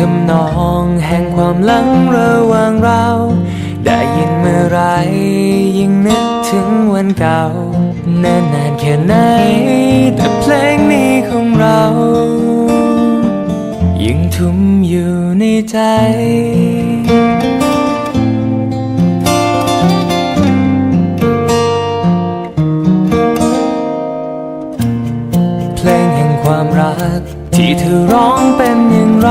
ทำนองแห่งความหลังระหว่างเรา ได้ยินเมื่อไรยิ่งนึกถึงวันเก่านานนานแค่ไหน แต่เพลงนี้ของเรายังทุ่มอยู่ในใจเพลงแห่งความรัก ที่เธอร้องเป็นอย่างไร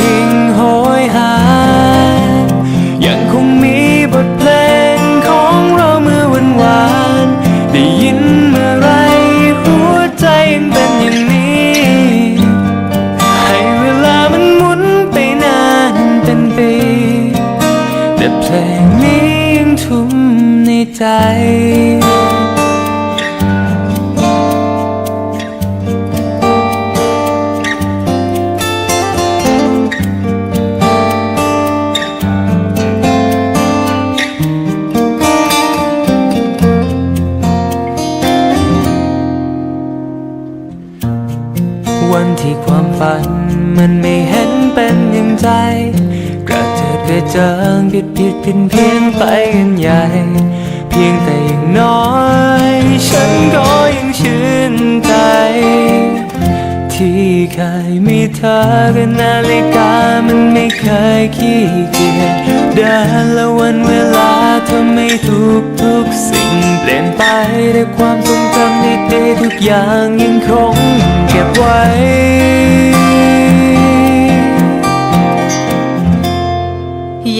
ย วันที่ความฝัน มันไม่เห็นเป็นอย่างใจ กระเจิดกระเจิงผิดผิดผินเพี้ยนไปกันใหญ่ เพียงแต่อย่างน้อย ฉันก็ยังชื่นใจ ที่เคยมีเธอกับนาฬิกามันไม่เคยขี้เกียจเดินและวันเวลาเธอไม่ทุกทุกสิ่งเปลี่ยนไปด้วยความทรง จำดีๆทุกอย่างยังคงเก็บไว้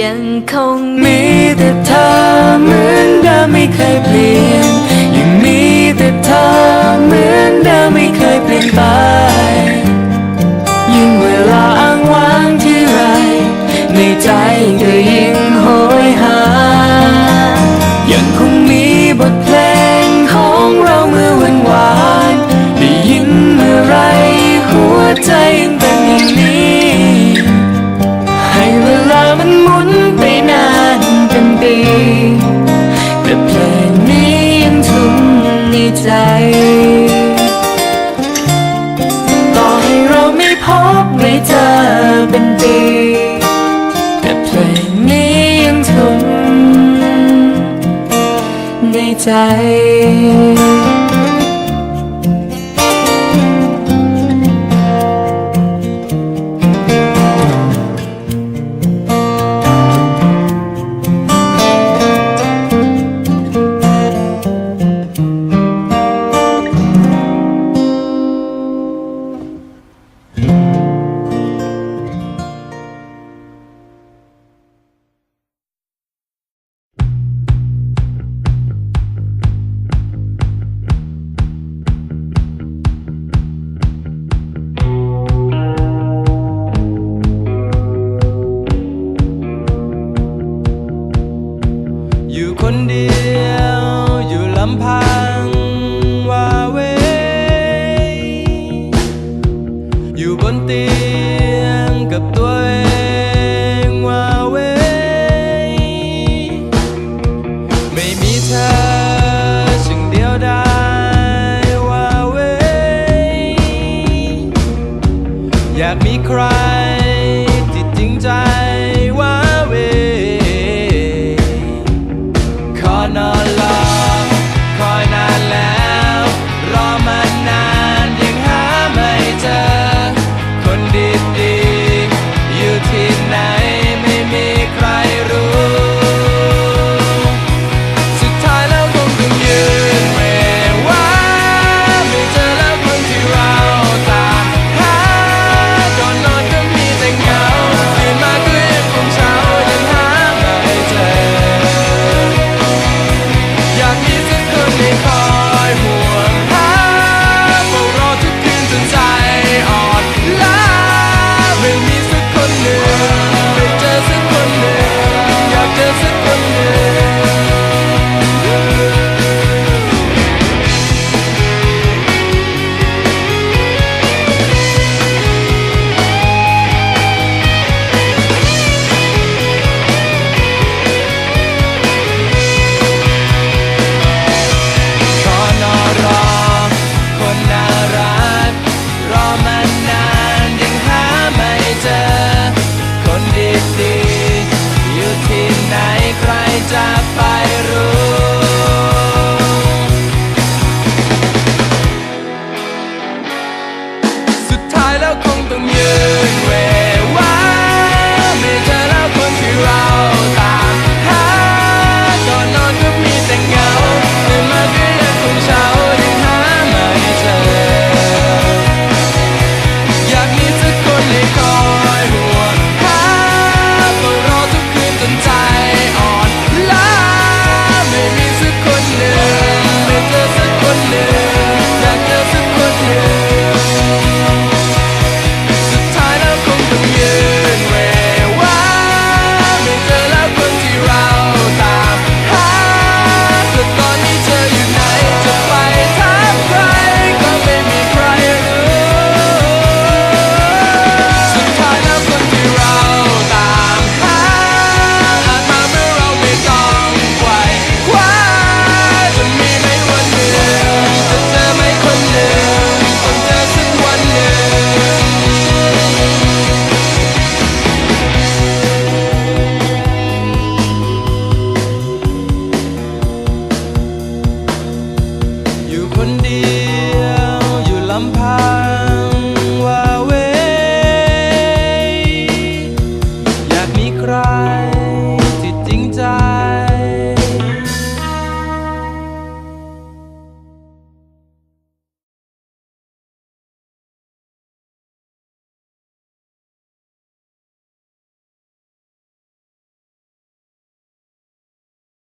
ยังคงมีแต่เธอเหมือนเดิมไม่เคยเปลี่ยน ยังมีแต่เธอเหมือนเดิมไม่เคยเปลี่ยนไป ในใจต่อให้เราไม่พบไม่เจอเป็นปีแต่เพลงนี้ยังทุ่มในใจ พังวาเว อยู่บนเตียงกับตัวเองวาเว ไม่มีเธอจึงเดียวดายวาเว อยากมีใคร